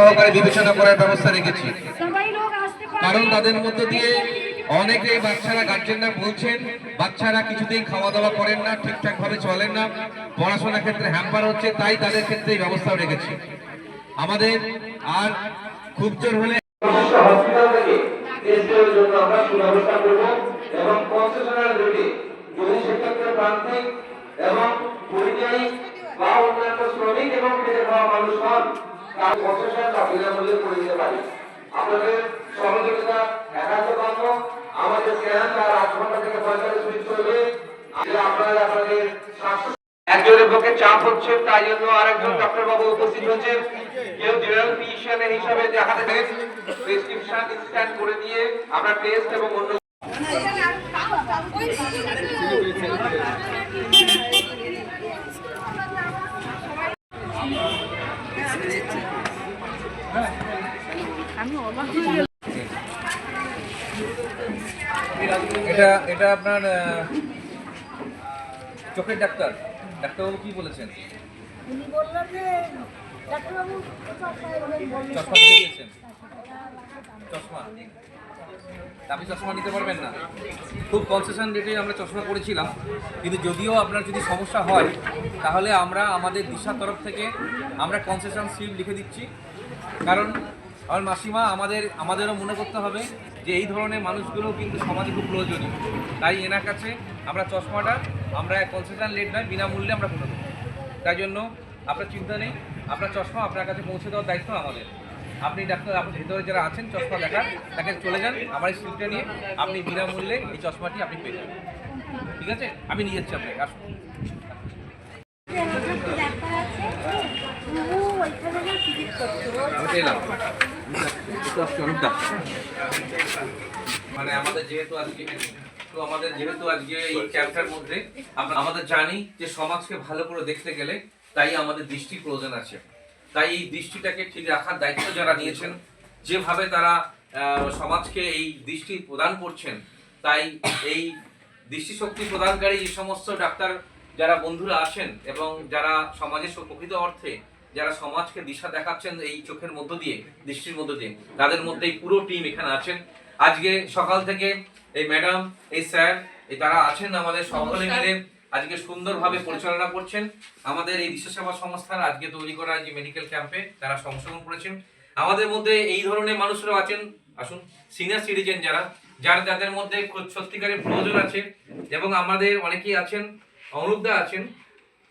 সহকারে বিবেচনা করার ব্যবস্থা রেখেছি। কারণ তাদের মধ্য দিয়ে অনেকেই বাচ্চারা গার্জেনরা বলছেন বাচ্চারা কিছুতেই খাওয়া দাওয়া করেন না ঠিকঠাক ভাবে চলেন না পড়াশোনার ক্ষেত্রে হ্যাম্পার হচ্ছে তাই তাদের ক্ষেত্রে এই ব্যবস্থাও রেখেছি। আমাদের আর খুব জোর হলে হসপিটাল থেকে টেস্টের জন্য আমরা সুব্যবস্থা করব এবং যদি সেক্ষেত্রে প্রান্তিক এবং পরিযায়ী বা অন্যান্য শ্রমিক এবং খেটে খাওয়া মানুষ হন একজনের পক্ষে চাপ হচ্ছে, তাই জন্য আরেকজন ডক্টর বাবু উপস্থিত হয়েছে কেউ জেনারেল ফিজিশিয়ানের হিসাবে দেখাতে প্রেসক্রিপশন স্ক্যান করে দিয়ে আমরা টেস্ট এবং অন্য এটা এটা আপনার চোখের ডাক্তার। ডাক্তারবাবু কি বলেছেন? উনি বললেন যে ডাক্তারবাবু চশমা দিয়েছেন। চশমা? আপনি চশমা নিতে পারবেন না। খুব কনসেশন রেটে আমরা চশমা করেছিলাম কিন্তু যদিও আপনার যদি সমস্যা হয় তাহলে আমরা আমাদের দিশার তরফ থেকে আমরা কনসেশন স্লিপ লিখে দিচ্ছি। কারণ আমার মাসিমা আমাদের আমাদেরও মনে করতে হবে যে এই ধরনের মানুষগুলো কিন্তু সমাজে খুব প্রয়োজনীয়। তাই এনার কাছে আমরা চশমাটা, আমরা কনসেশন রেট নয়, বিনামূল্যে আমরা করে তাই জন্য আপনার চিন্তা নেই, আপনার চশমা আপনার কাছে পৌঁছে দেওয়ার দায়িত্ব আমাদের। আপনি ডাক্তার আপনার ভেতরে যারা আছেন, চশমা দেখার তাকে চলে যান, আমার এই নিয়ে আপনি বিনামূল্যে এই চশমাটি আপনি পেয়ে যাবেন। ঠিক আছে? আমি নিয়ে যাচ্ছি আপনাকে, আসুন। আমি এলাম মানে আমাদের যেহেতু আমাদের যেহেতু আজকে এই ক্যাম্পটার মধ্যে আমরা আমাদের জানি যে সমাজকে ভালো করে দেখতে গেলে তাই আমাদের দৃষ্টির প্রয়োজন আছে। তাই এই দৃষ্টিটাকে ঠিক রাখার দায়িত্ব যারা নিয়েছেন, যেভাবে তারা সমাজকে এই দৃষ্টি প্রদান করছেন, তাই এই দৃষ্টিশক্তি প্রদানকারী যে সমস্ত ডাক্তার যারা বন্ধুরা আছেন এবং যারা সমাজের প্রকৃত অর্থে যারা সমাজকে দিশা দেখাচ্ছেন এই চোখের মধ্য দিয়ে দৃষ্টির মধ্য দিয়ে তাদের মধ্যে এই পুরো টিম এখানে আছেন। আজকে সকাল থেকে এই ম্যাডাম এই স্যার এই তারা আছেন আমাদের সকলে মিলে আজকে সুন্দরভাবে পরিচালনা করছেন। আমাদের এই বিশ্ব সেবা সংস্থার আজকে তৈরি করা যে মেডিকেল ক্যাম্পে তারা অংশগ্রহণ করেছেন। আমাদের মধ্যে এই ধরনের মানুষরাও আছেন। আসুন সিনিয়র সিটিজেন যারা যার যাদের মধ্যে সত্যিকারের প্রয়োজন আছে এবং আমাদের অনেকেই আছেন অনুরুদ্ধা আছেন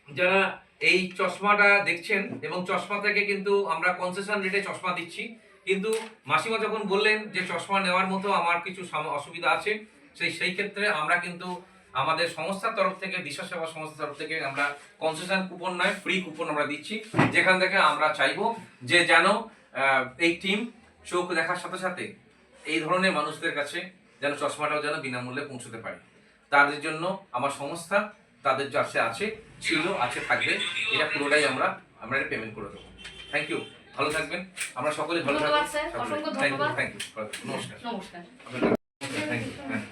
যারা এই চশমাটা দেখছেন এবং চশমা থেকে কিন্তু আমরা কনসেশন রেটে চশমা দিচ্ছি। কিন্তু মাসিমা যখন বললেন যে চশমা নেওয়ার মতো আমার কিছু অসুবিধা আছে, সেই সেই ক্ষেত্রে আমরা কিন্তু আমাদের সংস্থার তরফ থেকে, দিশা সেবা সংস্থার তরফ থেকে আমরা কনসেশন কুপন নয় ফ্রি কুপন আমরা দিচ্ছি। যেখান থেকে আমরা চাইব যে যেন এই টিম চোখ দেখার সাথে সাথে এই ধরনের মানুষদের কাছে যেন চশমাটাও যেন বিনামূল্যে পৌঁছতে পারে। তাদের জন্য আমার সংস্থা তাদের কাছে আছে। ছিল আছে থাকবে। এটা পুরোটাই আমরা আমরা এটা পেমেন্ট করে দেবো। থ্যাংক ইউ ভালো থাকবেন। আমরা সকলে ভালো থাকবেন থ্যাংক ইউ থ্যাংক ইউ নমস্কার। নমস্কার। থ্যাংক ইউ হ্যাঁ।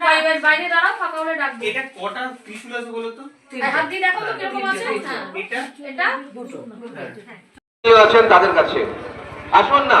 বাইরে বাইরে দাঁড়াও ফাঁকা হলে ডাকবো। এটা কটা ত্রিশুল আছে বলো তো? হাত দিয়ে দেখো তো কীরকম আছে। হ্যাঁ। এটা? আছেন তাদের কাছে। আসুন না।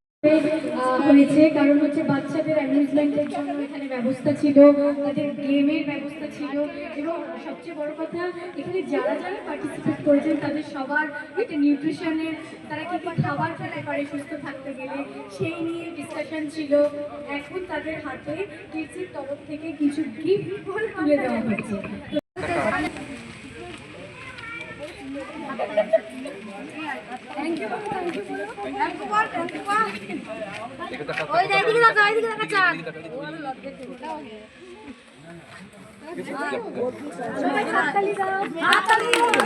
হয়েছে, কারণ হচ্ছে বাচ্চাদের অ্যামিউজমেন্টের জন্য এখানে ব্যবস্থা ছিল, তাদের গেমের ব্যবস্থা ছিল, এবং সবচেয়ে বড় কথা, এখানে যারা যারা পার্টিসিপেট করেছেন, তাদের সবার একটা নিউট্রিশনের তারা কি খাবার খেতে পারে, সুস্থ থাকতে গেলে, সেই নিয়ে ডিসকাশন ছিল। এখন তাদের হাতে কিডসির তরফ থেকে কিছু গিফট তুলে দেওয়া হয়েছে।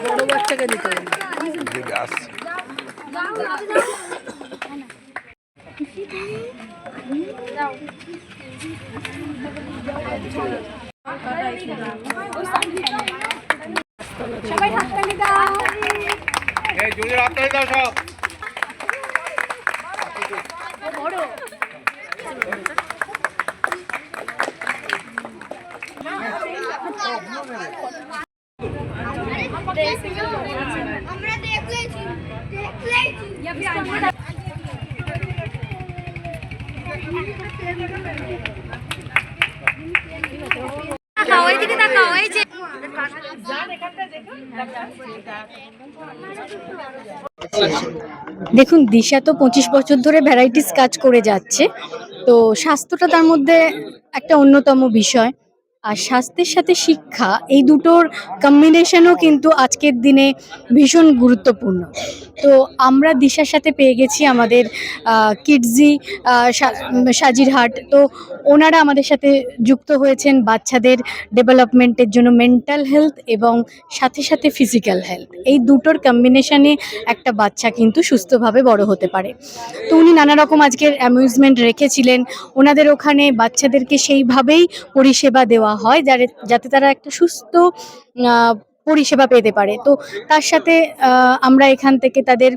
বড় বাচ্চাকে দিতে সবাই হাততালি দাও। জোরে হাততালি দাও সব। দেখুন, দিশা তো পঁচিশ বছর ধরে ভ্যারাইটিস কাজ করে যাচ্ছে। তো স্বাস্থ্যটা তার মধ্যে একটা অন্যতম বিষয়। আর স্বাস্থ্যের সাথে শিক্ষা, এই দুটোর কম্বিনেশনও কিন্তু আজকের দিনে ভীষণ গুরুত্বপূর্ণ। তো আমরা দিশার সাথে পেয়ে গেছি আমাদের কিডজি সাজিরহাট তো ওনারা আমাদের সাথে যুক্ত হয়েছেন বাচ্চাদের ডেভেলপমেন্টের জন্য মেন্টাল হেলথ এবং সাথে সাথে ফিজিক্যাল হেলথ এই দুটোর কম্বিনেশানে একটা বাচ্চা কিন্তু সুস্থভাবে বড় হতে পারে। তো উনি নানা রকম আজকের অ্যামিউজমেন্ট রেখেছিলেন। ওনাদের ওখানে বাচ্চাদেরকে সেইভাবেই পরিষেবা দেওয়া হয় যাতে যাতে তারা একটা সুস্থ পরিষেবা পেতে পারে। তো তার সাথে আমরা এখান থেকে তাদের,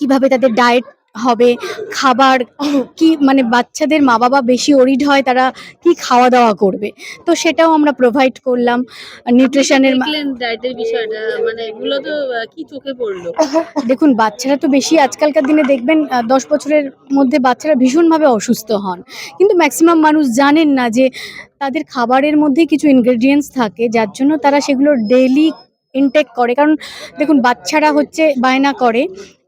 কীভাবে তাদের ডায়েট হবে খাবার কি মানে বাচ্চাদের মা বাবা বেশি ওরিড হয় তারা কি খাওয়া দাওয়া করবে। তো সেটাও আমরা প্রোভাইড করলাম নিউট্রিশনের দেখলেন ডায়েটের বিষয়টা মানে এগুলো তো কি চোখে পড়ল? দেখুন বাচ্চারা তো বেশি আজকালকার দিনে দেখবেন দশ বছরের মধ্যে বাচ্চারা ভীষণভাবে অসুস্থ হন। কিন্তু ম্যাক্সিমাম মানুষ জানেন না যে তাদের খাবারের মধ্যে কিছু ইনগ্রেডিয়েন্টস থাকে যার জন্য তারা সেগুলো ডেলি ইনটেক করে। কারণ দেখুন বাচ্চারা হচ্ছে বায়না করে।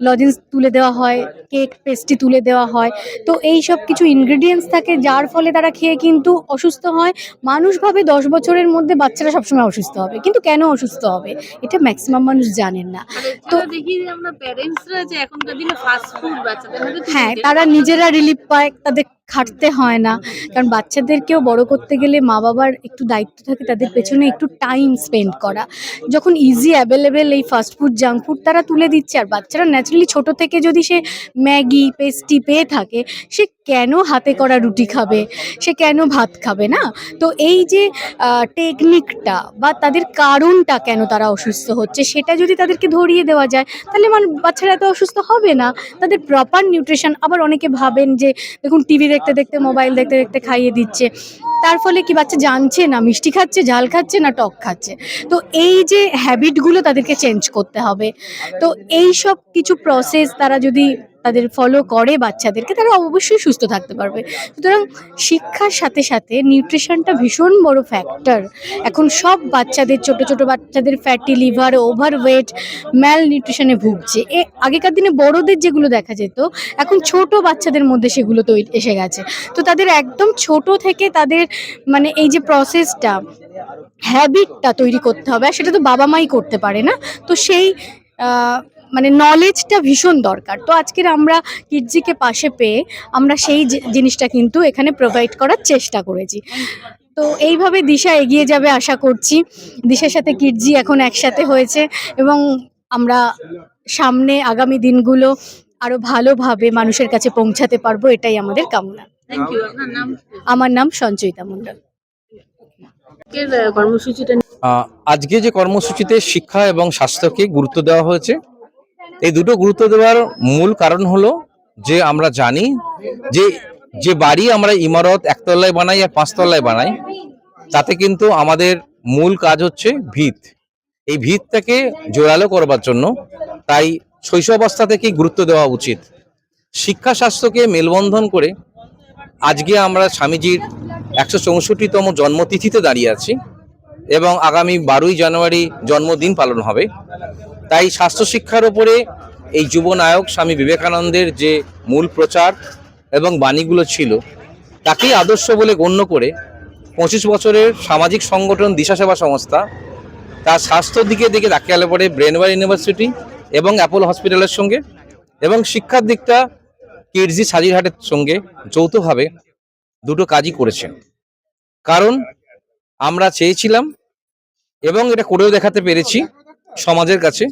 লজেন্স তুলে দেওয়া হয় কেক পেস্ট্রি তুলে দেওয়া হয়। তো এই সব কিছু ইনগ্রিডিয়েন্টস থাকে যার ফলে তারা খেয়ে কিন্তু অসুস্থ হয়। মানুষ ভাবে দশ বছরের মধ্যে বাচ্চারা সবসময় অসুস্থ হবে। কিন্তু কেন অসুস্থ হবে? এটা ম্যাক্সিমাম মানুষ জানেন না। তো দেখি আমরা প্যারেন্টসরা যে এখনকার দিনে ফাস্ট ফুড বাচ্চাদের হ্যাঁ তারা নিজেরা রিলিফ পায় তাদের খাটতে হয় না। কারণ বাচ্চাদেরকেও বড় করতে গেলে মা বাবার একটু দায়িত্ব থাকে, তাদের পেছনে একটু টাইম স্পেন্ড করা। যখন ইজি অ্যাভেলেবেল এই ফাস্ট ফুড জাঙ্ক ফুড তারা তুলে দিচ্ছে, আর বাচ্চারা ন্যাচারালি ছোট থেকে যদি সে ম্যাগি, পেস্টি পেয়ে থাকে, সে কেন হাতে করা রুটি খাবে? সে কেন ভাত খাবে না? তো এই যে টেকনিকটা বা তাদের কারণটা কেন তারা অসুস্থ হচ্ছে, সেটা যদি তাদেরকে ধরিয়ে দেওয়া যায়, তাহলে মানে বাচ্চারা এত অসুস্থ হবে না। তাদের প্রপার নিউট্রিশন আবার অনেকে ভাবেন যে, দেখুন টিভি দেখতে দেখতে মোবাইল দেখতে দেখতে খাইয়ে দিচ্ছে। তার ফলে কি বাচ্চা জানছে না, মিষ্টি খাচ্ছে, ঝাল খাচ্ছে না, টক খাচ্ছে? তো এই যে হ্যাবিটগুলো তাদেরকে চেঞ্জ করতে হবে। তো এই সব কিছু প্রসেস তারা যদি তাদের ফলো করে বাচ্চাদেরকে, তারা অবশ্যই সুস্থ থাকতে পারবে। সুতরাং শিক্ষার সাথে সাথে নিউট্রিশনটা ভীষণ বড় ফ্যাক্টর এখন সব বাচ্চাদের, ছোট ছোট বাচ্চাদের ফ্যাটি লিভার ওভারওয়েট ম্যাল নিউট্রিশনে ভুগছে। এ আগেকার দিনে বড়দের যেগুলো দেখা যেত, এখন ছোট বাচ্চাদের মধ্যে সেগুলো তৈরি এসে গেছে। তো তাদের একদম ছোট থেকে তাদের মানে এই যে প্রসেসটা হ্যাবিটটা তৈরি করতে হবে, আর সেটা তো বাবা মাই করতে পারে না। তো সেই মানে নলেজটা ভীষণ দরকার। তো আজকের আমরা কিডজিকে পাশে পেয়ে আমরা সেই জিনিসটা কিন্তু এখানে প্রোভাইড করার চেষ্টা করেছি। তো এইভাবে দিশা এগিয়ে যাবে আশা করছি। দিশার সাথে কিডজি এখন একসাথে হয়েছে এবং আমরা সামনে আগামী দিনগুলো আরও ভালোভাবে মানুষের কাছে পৌঁছাতে পারব এটাই আমাদের কামনা। থ্যাংক ইউ আমার নাম সঞ্চয়িতা মন্ডল আজকে যে কর্মসূচিতে শিক্ষা এবং স্বাস্থ্যকে গুরুত্ব দেওয়া হয়েছে এই দুটো গুরুত্ব দেওয়ার মূল কারণ হলো যে আমরা জানি যে যে বাড়ি আমরা ইমারত একতলায় বানাই আর পাঁচতলায় বানাই, তাতে কিন্তু আমাদের মূল কাজ হচ্ছে ভিত। এই ভিতটাকে জোরালো করবার জন্য তাই শৈশবাবস্থা থেকেই গুরুত্ব দেওয়া উচিত। শিক্ষা স্বাস্থ্যকে মেলবন্ধন করে আজকে আমরা স্বামীজির একশো চৌষট্টিতম জন্মতিথিতে দাঁড়িয়ে আছি এবং আগামী বারোই জানুয়ারি জন্মদিন পালন হবে। তাই স্বাস্থ্য শিক্ষার উপরে এই যুব নায়ক স্বামী বিবেকানন্দের যে মূল প্রচার এবং বাণীগুলো ছিল, তাকেই আদর্শ বলে গণ্য করে পঁচিশ বছরের সামাজিক সংগঠন দিশা সেবা সংস্থা তার স্বাস্থ্যর দিকে দিকে তাকিয়ালে পড়ে ব্রেনওয়ার ইউনিভার্সিটি এবং অ্যাপোলো হসপিটালের সঙ্গে এবং শিক্ষার দিকটা কিডজি সাজিরহাটের সঙ্গে যৌথভাবে দুটো কাজই করেছেন। কারণ আমরা চেয়েছিলাম এবং এটা করেও দেখাতে পেরেছি সমাজের কাছে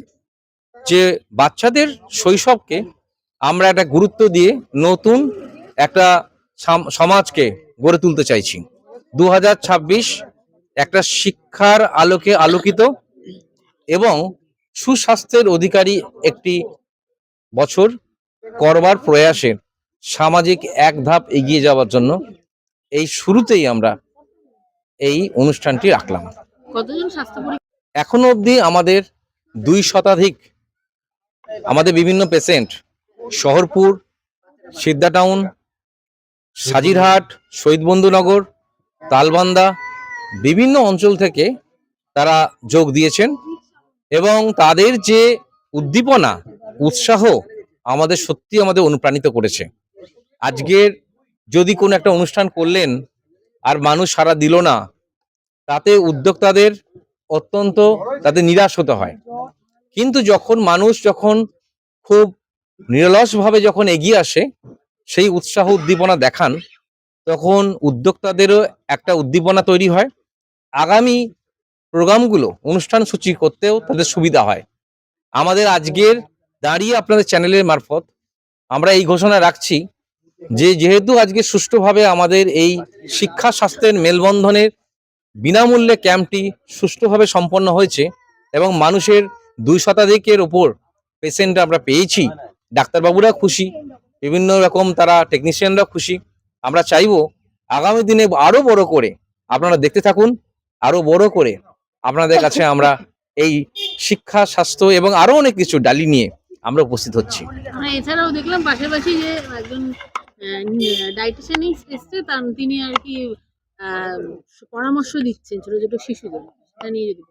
যে বাচ্চাদের শৈশবকে আমরা একটা গুরুত্ব দিয়ে নতুন একটা সাম- সমাজকে গড়ে তুলতে চাইছি। দু হাজার ছাব্বিশ একটা শিক্ষার আলোকে আলোকিত এবং সুস্বাস্থ্যের অধিকারী একটি বছর করবার প্রয়াসে সামাজিক এক ধাপ এগিয়ে যাওয়ার জন্য এই শুরুতেই আমরা এই অনুষ্ঠানটি রাখলাম। কতজন স্বাস্থ্য এখনও অবধি আমাদের দুই শতাধিক আমাদের বিভিন্ন পেশেন্ট শহরপুর সিদ্ধা টাউন সাজিরহাট শহীদ বন্ধুনগর তালবান্দা, বিভিন্ন অঞ্চল থেকে তারা যোগ দিয়েছেন এবং তাদের যে উদ্দীপনা, উৎসাহ আমাদের সত্যি আমাদের অনুপ্রাণিত করেছে। আজকের যদি কোনো একটা অনুষ্ঠান করলেন আর মানুষ সারা দিল না, তাতে উদ্যোক্তাদের অত্যন্ত তাদের নিরাশ হতে হয়। কিন্তু যখন মানুষ যখন খুব নিরলসভাবে যখন এগিয়ে আসে, সেই উৎসাহ উদ্দীপনা দেখান, তখন উদ্যোক্তাদেরও একটা উদ্দীপনা তৈরি হয়। আগামী প্রোগ্রামগুলো, অনুষ্ঠান সূচি করতেও তাদের সুবিধা হয়। আমাদের আজকের দাঁড়িয়ে আপনাদের চ্যানেলের মারফত আমরা এই ঘোষণা রাখছি যে, যেহেতু আজকে সুষ্ঠুভাবে আমাদের এই শিক্ষা স্বাস্থ্যের মেলবন্ধনের বিনামূল্যে ক্যাম্পটি সুষ্ঠুভাবে সম্পন্ন হয়েছে এবং মানুষের দুই শতাধিকের ওপর পেশেন্ট আমরা পেয়েছি। ডাক্তারবাবুরা খুশি, বিভিন্ন রকম তারা টেকনিশিয়ানরা খুশি। আমরা চাইব আগামী দিনে আরও বড় করে আপনারা দেখতে থাকুন আরও বড় করে আপনাদের কাছে আমরা এই শিক্ষা, স্বাস্থ্য এবং আরও অনেক কিছু ডালি নিয়ে আমরা উপস্থিত হচ্ছি। এছাড়াও দেখলাম পাশাপাশি যে একজন ডাইটিশিয়ান এসছে তিনি আর কি পরামর্শ দিচ্ছেন ছোট ছোট শিশুদের সেটা নিয়ে যদি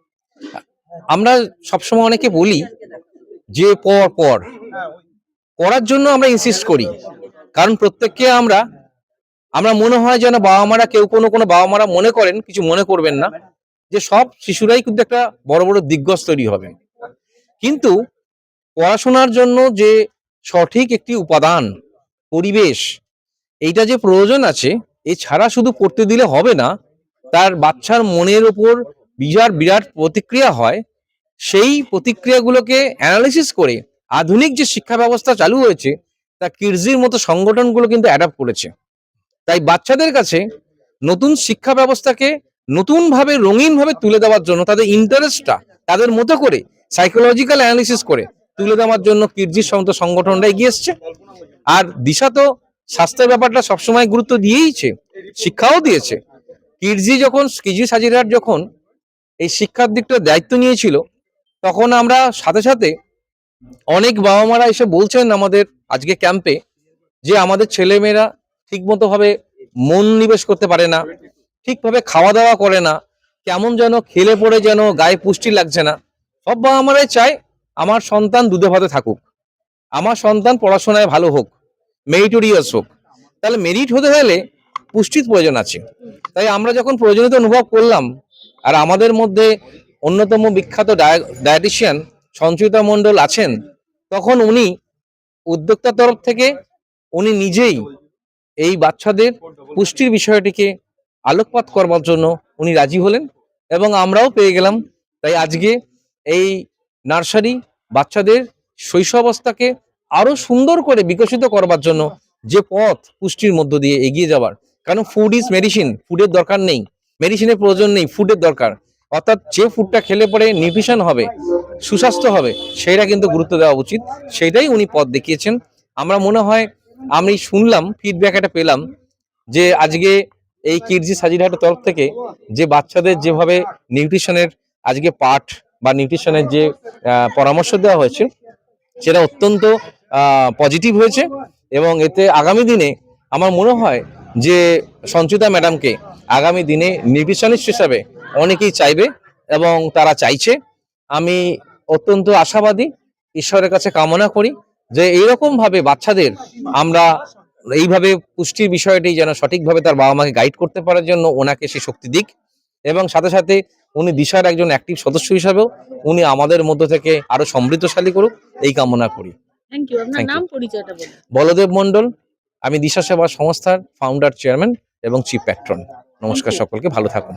আমরা সবসময় অনেকে বলি যে পর পর। পড়ার জন্য আমরা ইনসিস্ট করি। কারণ প্রত্যেককে আমরা আমরা মনে হয় যেন বাবা মারা কেউ কোনো কোনো বাবা মারা মনে করেন কিছু মনে করবেন না যে সব শিশুরাই কিন্তু একটা বড় বড় দিগ্গজ তৈরি হবে। কিন্তু পড়াশোনার জন্য যে সঠিক একটি উপাদান পরিবেশ এইটা যে প্রয়োজন আছে এছাড়া শুধু করতে দিলে হবে না, তার বাচ্চার মনের ওপর বিরাট বিরাট প্রতিক্রিয়া হয়। সেই প্রতিক্রিয়াগুলোকে অ্যানালিসিস করে আধুনিক যে শিক্ষা ব্যবস্থা চালু হয়েছে, তা কিডজির মতো সংগঠনগুলো কিন্তু অ্যাডাপ্ট করেছে। তাই বাচ্চাদের কাছে নতুন শিক্ষা ব্যবস্থাকে নতুনভাবে, রঙিনভাবে তুলে দেওয়ার জন্য, তাদের ইন্টারেস্টটা তাদের মতো করে সাইকোলজিক্যাল অ্যানালিসিস করে তুলে দেওয়ার জন্য কির্জির সমস্ত সংগঠনরা এগিয়ে এসছে। আর দিশা তো স্বাস্থ্যের ব্যাপারটা সবসময় গুরুত্ব দিয়েইছে, শিক্ষাও দিয়েছে। কিডজি যখন কিজি সাজিরহাট যখন এই শিক্ষার দিকটা দায়িত্ব নিয়েছিল, তখন আমরা সাথে সাথে অনেক বাবা মারা এসে বলছেন আমাদের আজকে ক্যাম্পে যে আমাদের ছেলেমেয়েরা ঠিক মতো ভাবে মন নিবেশ করতে পারে না, ঠিকভাবে খাওয়া দাওয়া করে না, কেমন যেন খেলে পড়ে যেন গায়ে পুষ্টি লাগছে না। সব বাবা মারাই চায় আমার সন্তান দুধে ভাতে থাকুক, আমার সন্তান পড়াশোনায় ভালো হোক। মেরিটোরিয়াস হোক। তাহলে মেরিট হতে হলে পুষ্টির প্রয়োজন আছে। তাই আমরা যখন প্রয়োজনীয়তা অনুভব করলাম, আর আমাদের মধ্যে অন্যতম বিখ্যাত ডায়েটিশিয়ান সঞ্চিতা মণ্ডল আছেন, তখন উনি উদ্যোক্তার তরফ থেকে উনি নিজেই এই বাচ্চাদের পুষ্টির বিষয়টিকে আলোকপাত করবার জন্য উনি রাজি হলেন এবং আমরাও পেয়ে গেলাম। তাই আজকে এই নার্সারি বাচ্চাদের শৈশবাবস্থাকে আরও সুন্দর করে বিকশিত করবার জন্য যে পথ পুষ্টির মধ্য দিয়ে এগিয়ে যাওয়ার কারণ ফুড ইজ মেডিসিন ফুডের দরকার নেই। মেডিসিনের প্রয়োজন নেই ফুডের দরকার। অর্থাৎ যে ফুডটা খেলে পরে নিউট্রিশন হবে, সুস্বাস্থ্য হবে সেটা কিন্তু গুরুত্ব দেওয়া উচিত। সেটাই উনি পথ দেখিয়েছেন। আমরা মনে হয়, আমি শুনলাম ফিডব্যাক একটা পেলাম যে আজকে এই কিডজি সাজিরহাটের তরফ থেকে যে বাচ্চাদের যেভাবে নিউট্রিশনের আজকে পাঠ বা নিউট্রিশনের যে পরামর্শ দেওয়া হয়েছে, সেটা অত্যন্ত পজিটিভ হয়েছে এবং এতে আগামী দিনে আমার মনে হয় যে সঞ্চিতা ম্যাডামকে আগামী দিনে নিউট্রিশনিস্ট হিসাবে অনেকেই চাইবে এবং তারা চাইছে। আমি অত্যন্ত আশাবাদী, ঈশ্বরের কাছে কামনা করি যে এইরকম ভাবে বাচ্চাদের আমরা এইভাবে পুষ্টির বিষয়টি যেন সঠিকভাবে তার বাবা মাকে গাইড করতে পারার জন্য ওনাকে সে শক্তি দিক এবং সাথে সাথে উনি দিশার একজন অ্যাক্টিভ সদস্য হিসাবেও উনি আমাদের মধ্য থেকে আরও সমৃদ্ধশালী করুক, এই কামনা করি। থ্যাংক ইউ আপনার নাম পরিচয়টা বলুন। বলদেব মণ্ডল আমি দিশা সেবা সংস্থার ফাউন্ডার চেয়ারম্যান এবং চিফ প্যাট্রন নমস্কার সকলকে ভালো থাকুন।